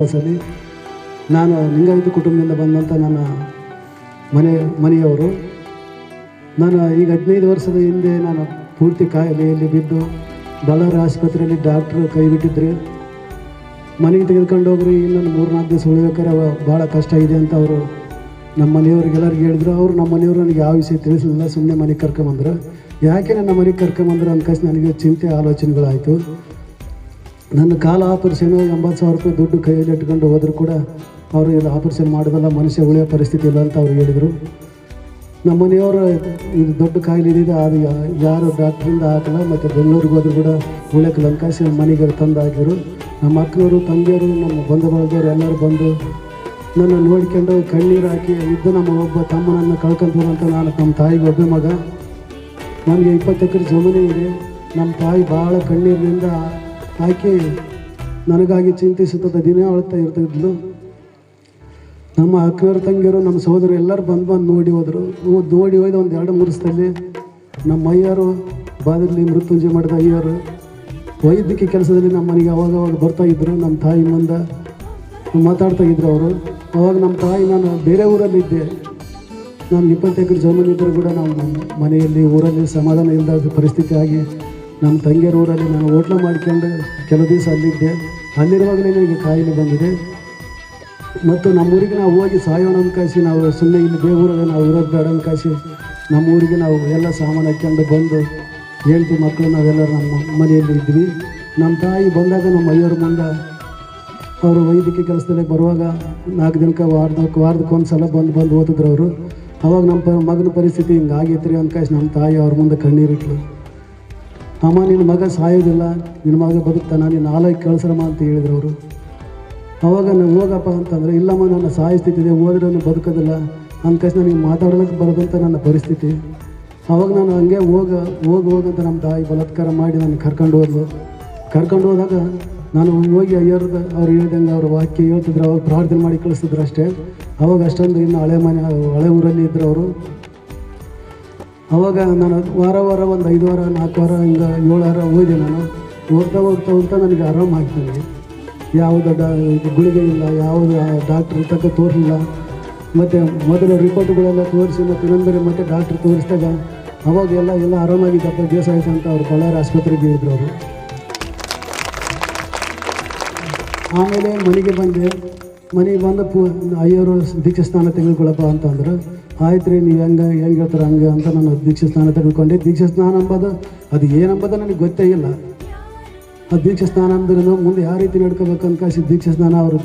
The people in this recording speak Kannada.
ಸಲಿ ನಾನು ಲಿಂಗಾಯತ ಕುಟುಂಬದಿಂದ ಬಂದಂಥ ನನ್ನ ಮನೆ, ಮನೆಯವರು, ನಾನು ಈಗ ಹದಿನೈದು ವರ್ಷದ ಹಿಂದೆ ನಾನು ಪೂರ್ತಿ ಕಾಯಿಲೆಯಲ್ಲಿ ಬಿದ್ದು ಬಳ್ಳಾರಿ ಆಸ್ಪತ್ರೆಯಲ್ಲಿ ಡಾಕ್ಟ್ರು ಕೈ ಬಿಟ್ಟಿದ್ರು ಮನೆಗೆ ತೆಗೆದುಕೊಂಡು ಹೋಗ್ರಿ, ಇನ್ನೊಂದು ಮೂರು ನಾಲ್ಕು ದಿವಸ ಉಳಿಬೇಕಾರೆ ಭಾಳ ಕಷ್ಟ ಇದೆ ಅಂತ ಅವರು ನಮ್ಮ ಮನೆಯವ್ರಿಗೆಲ್ಲರಿಗೂ ಹೇಳಿದ್ರು. ಅವರು ನಮ್ಮ ಮನೆಯವರು ನನಗೆ ಯಾವ ವಿಷಯ ತಿಳಿಸಲಿಲ್ಲ ಸುಮ್ಮನೆ ಮನೆಗೆ ಕರ್ಕೊಂಬಂದ್ರು. ಯಾಕೆ ನನ್ನ ಮನೆಗೆ ಕರ್ಕೊಂಬಂದ್ರು ಅನ್ಕಸ್ ನನಗೆ ಚಿಂತೆ, ಆಲೋಚನೆಗಳಾಯಿತು. ನನ್ನ ಕಾಲ ಆಪರೇಷನ್ ಎಂಬತ್ತು ಸಾವಿರ ರೂಪಾಯಿ ದುಡ್ಡು ಕೈಯಲ್ಲಿ ಇಟ್ಕೊಂಡು ಹೋದರೂ ಕೂಡ ಅವರು ಇದು ಆಪರೇಷನ್ ಮಾಡೋದಲ್ಲ, ಮನುಷ್ಯ ಉಳಿಯೋ ಪರಿಸ್ಥಿತಿ ಇಲ್ಲ ಅಂತ ಅವ್ರು ಹೇಳಿದರು. ನಮ್ಮ ಮನೆಯವರು ಇದು ದೊಡ್ಡ ಕಾಯಿಲೆ ಇದೆ, ಅದು ಯಾರು ಡಾಕ್ಟ್ರಿಂದ ಹಾಕಲ್ಲ, ಮತ್ತು ಬೆಂಗಳೂರಿಗೆ ಹೋದ್ರು ಕೂಡ ಉಳಿಯೋಕೆ ಲಂಕಾಸಿ ಮನೆಗೆ ತಂದು ಹಾಕಿದರು. ನಮ್ಮ ಅಕ್ಕನವರು, ತಂಗಿಯರು, ನಮ್ಮ ಬಂಧು ಬಳಗದವ್ರು ಎಲ್ಲರೂ ಬಂದು ನನ್ನ ನೋಡ್ಕೊಂಡು ಕಣ್ಣೀರು ಹಾಕಿ ಇದ್ದು ನಮ್ಮ ಒಬ್ಬ ತಮ್ಮನನ್ನು ಕಳ್ಕೊಂತೀವಿ ಅಂತ ನಾನು ನಮ್ಮ ತಾಯಿಗೆ ಒಬ್ಬ ಮಗ. ನನಗೆ ಇಪ್ಪತ್ತು ಎಕರೆ ಜಮೀನು ಇದೆ. ನಮ್ಮ ತಾಯಿ ಭಾಳ ಕಣ್ಣೀರಿನಿಂದ ಹಾಕಿ ನನಗಾಗಿ ಚಿಂತಿಸುತ್ತದೆ, ದಿನ ಅಳ್ತಾ ಇರ್ತಿದ್ಲು. ನಮ್ಮ ಅಕ್ಕನವ್ರ ತಂಗಿಯರು, ನಮ್ಮ ಸಹೋದರು ಎಲ್ಲರೂ ಬಂದು ಬಂದು ನೋಡಿ ಹೋದರು. ನೋಡಿ ಹೋಯ್ದು ಒಂದು ಎರಡು ಮೂರು ನಮ್ಮ ಅಯ್ಯರು ಬಾದಲ್ಲಿ ಮೃತ್ಯುಂಜಯ ಮಾಡಿದ ಅಯ್ಯರು ವೈದ್ಯಕೀಯ ಕೆಲಸದಲ್ಲಿ ನಮ್ಮ ಮನೆಗೆ ಅವಾಗ ಅವಾಗ ಬರ್ತಾ ಇದ್ದರು ನಮ್ಮ ತಾಯಿ ಮುಂದೆ ಮಾತಾಡ್ತಾ ಇದ್ರು ಅವರು. ಅವಾಗ ನಮ್ಮ ತಾಯಿ, ನಾನು ಬೇರೆ ಊರಲ್ಲಿದ್ದೆ ನಾನು ಇಪ್ಪತ್ತು ಎಕರೆ ಜಮೀನು ಇದ್ದರೂ ಕೂಡ ನಾವು ಮನೆಯಲ್ಲಿ ಊರಲ್ಲಿ ಸಮಾಧಾನ ಇಲ್ಲದ ಪರಿಸ್ಥಿತಿ ಆಗಿ ನಮ್ಮ ತಂಗಿಯರ ಊರಲ್ಲಿ ನಾನು ಹೋಟ್ಲ ಮಾಡ್ಕೊಂಡು ಕೆಲವು ದಿವಸ ಅಲ್ಲಿದ್ದೆ. ಅಲ್ಲಿರುವಾಗಲೇ ನನಗೆ ಕಾಯಿಲೆ ಬಂದಿದೆ. ಮತ್ತು ನಮ್ಮ ಊರಿಗೆ ನಾವು ಹೋಗಿ ಸಾಯೋಣ ಅನ್ಕಾಯಿಸಿ ನಾವು ಸುಮ್ಮನೆ ಇಲ್ಲಿ ದೇವರಲ್ಲಿ ನಾವು ಇರೋದು ಬೇಡ ಅನ್ಕಾಯಿಸಿ ನಮ್ಮ ಊರಿಗೆ ನಾವು ಎಲ್ಲ ಸಾಮಾನು ಹಾಕ್ಕೊಂಡು ಬಂದು ಹೇಳ್ತೀವಿ ಮಕ್ಕಳು ನಾವೆಲ್ಲ ನಮ್ಮ ಮನೆಯಲ್ಲಿ ಇದ್ವಿ. ನಮ್ಮ ತಾಯಿ ಬಂದಾಗ ನಮ್ಮ ಅಯ್ಯವ್ರ ಮುಂದೆ ಅವರು ವೈದ್ಯಕೀಯ ಕೆಲಸದಲ್ಲಿ ಬರುವಾಗ ನಾಲ್ಕು ದಿನಕ್ಕೆ ವಾರದಕ್ಕೆ ವಾರದಕ್ಕೆ ಒಂದು ಸಲ ಬಂದು ಬಂದು ಓದಿದ್ರು ಅವರು. ಅವಾಗ ನಮ್ಮ ಮಗನ ಪರಿಸ್ಥಿತಿ ಹಿಂಗೆ ರೀ ಅನ್ಕಾಯಿಸಿ ನಮ್ಮ ತಾಯಿ ಅವ್ರ ಮುಂದೆ ಕಣ್ಣೀರಿಟ್ಲು. ಅಮ್ಮ, ನಿನ್ನ ಮಗ ಸಾಯೋದಿಲ್ಲ, ನಿನ್ನ ಮಗ ಬದುಕ್ತಾನ, ನಿನ್ನ ಆಲಯಕ್ಕೆ ಕಳಿಸ್ರಮ್ಮ ಅಂತ ಹೇಳಿದ್ರು ಅವರು. ಅವಾಗ ನಾನು ಹೋಗಪ್ಪ ಅಂತಂದರೆ, ಇಲ್ಲಮ್ಮ, ನನ್ನ ಸಾಯಿಸ್ತಿದ್ದೆ ಹೋದ್ರೆ ನಾನು ಬದುಕೋದಿಲ್ಲ ಅನ್ಕಸ್ ನನಗೆ ಮಾತಾಡೋದಕ್ಕೆ ಬರೋದಂತ ನನ್ನ ಪರಿಸ್ಥಿತಿ. ಅವಾಗ ನಾನು ಹಂಗೆ ಹೋಗ, ಹೋಗಿ ಹೋಗಂತ ನಮ್ಮ ತಾಯಿ ಬಲತ್ಕಾರ ಮಾಡಿ ನಾನು ಕರ್ಕೊಂಡು ಹೋದ್ಲು. ಕರ್ಕೊಂಡು ಹೋದಾಗ ನಾನು ಹೋಗಿ ಅಯ್ಯರ್ದ ಅವ್ರು ಹೇಳ್ದಂಗೆ ಅವ್ರ ವಾಕ್ಯ ಹೇಳ್ತಿದ್ರು, ಅವಾಗ ಪ್ರಾರ್ಥನೆ ಮಾಡಿ ಕಳಿಸ್ತಿದ್ರು ಅಷ್ಟೇ. ಅವಾಗ ಅಷ್ಟೊಂದು ಇನ್ನು ಹಳೆ ಮನೆ, ಹಳೆ ಊರಲ್ಲಿ ಇದ್ದರು ಅವರು. ಅವಾಗ ನಾನು ವಾರ ವಾರ ಒಂದು ಐದು ವಾರ, ನಾಲ್ಕು ವಾರ ಹಿಂಗೆ ಏಳು ವಾರ ಹೋದೆ ನಾನು. ಹೋಗ್ತಾ ಹೋಗ್ತಾ ಹೋಗ್ತಾ ನನಗೆ ಆರಾಮಾಗಿತ್ತು ನನಗೆ ಯಾವುದು ಡಾ ಗುಳಿಗೆ ಇಲ್ಲ, ಯಾವುದು ಡಾಕ್ಟ್ರ್ ತಕ್ಕ ತೋರಿಸಿಲ್ಲ ಮತ್ತು ಮೊದಲು ರಿಪೋರ್ಟ್ಗಳೆಲ್ಲ ತೋರಿಸಿ ಮತ್ತು ಇನ್ನೊಂದರೆ ಮತ್ತೆ ಡಾಕ್ಟ್ರ್ ತೋರಿಸಿದಾಗ ಅವಾಗ ಎಲ್ಲ ಎಲ್ಲ ಆರಾಮಾಗಿದ್ದಪ್ಪ ದಿವಸ ಆಯಿತು ಅಂತ ಅವರು ಬಳ್ಳಾರಿ ಆಸ್ಪತ್ರೆಗೆ ಇದ್ರು ಅವರು. ಆಮೇಲೆ ಮನೆಗೆ ಬಂದೆ. ಮನೆಗೆ ಬಂದ ಪೂ ಅಯ್ಯವರು ದೀಕ್ಷಾ ಸ್ನಾನ ತೆಗೆದುಕೊಳ್ಳಪ್ಪ ಅಂತಂದ್ರು ಆಯ್ತು ರೀ ನೀವು ಹೆಂಗೆ ಹೆಂಗೆ ಹೇಳ್ತಾರೆ ಹಂಗೆ ಅಂತ ನಾನು ದೀಕ್ಷೆ ಸ್ನಾನ ತೆಗೆದುಕೊಂಡೆ. ದೀಕ್ಷಾ ಸ್ನಾನ ಅಂಬೋದು ಅದು ಏನಂಬೋದು ನನಗೆ ಗೊತ್ತೇ ಇಲ್ಲ. ಆ ದೀಕ್ಷೆ ಸ್ನಾನ ಅಂದ್ರೆ ಮುಂದೆ ಯಾವ ರೀತಿ ನಡ್ಕೋಬೇಕು ಅನ್ಕಾಸಿ ದೀಕ್ಷಾ ಸ್ನಾನ ಅವ್ರದ್ದು.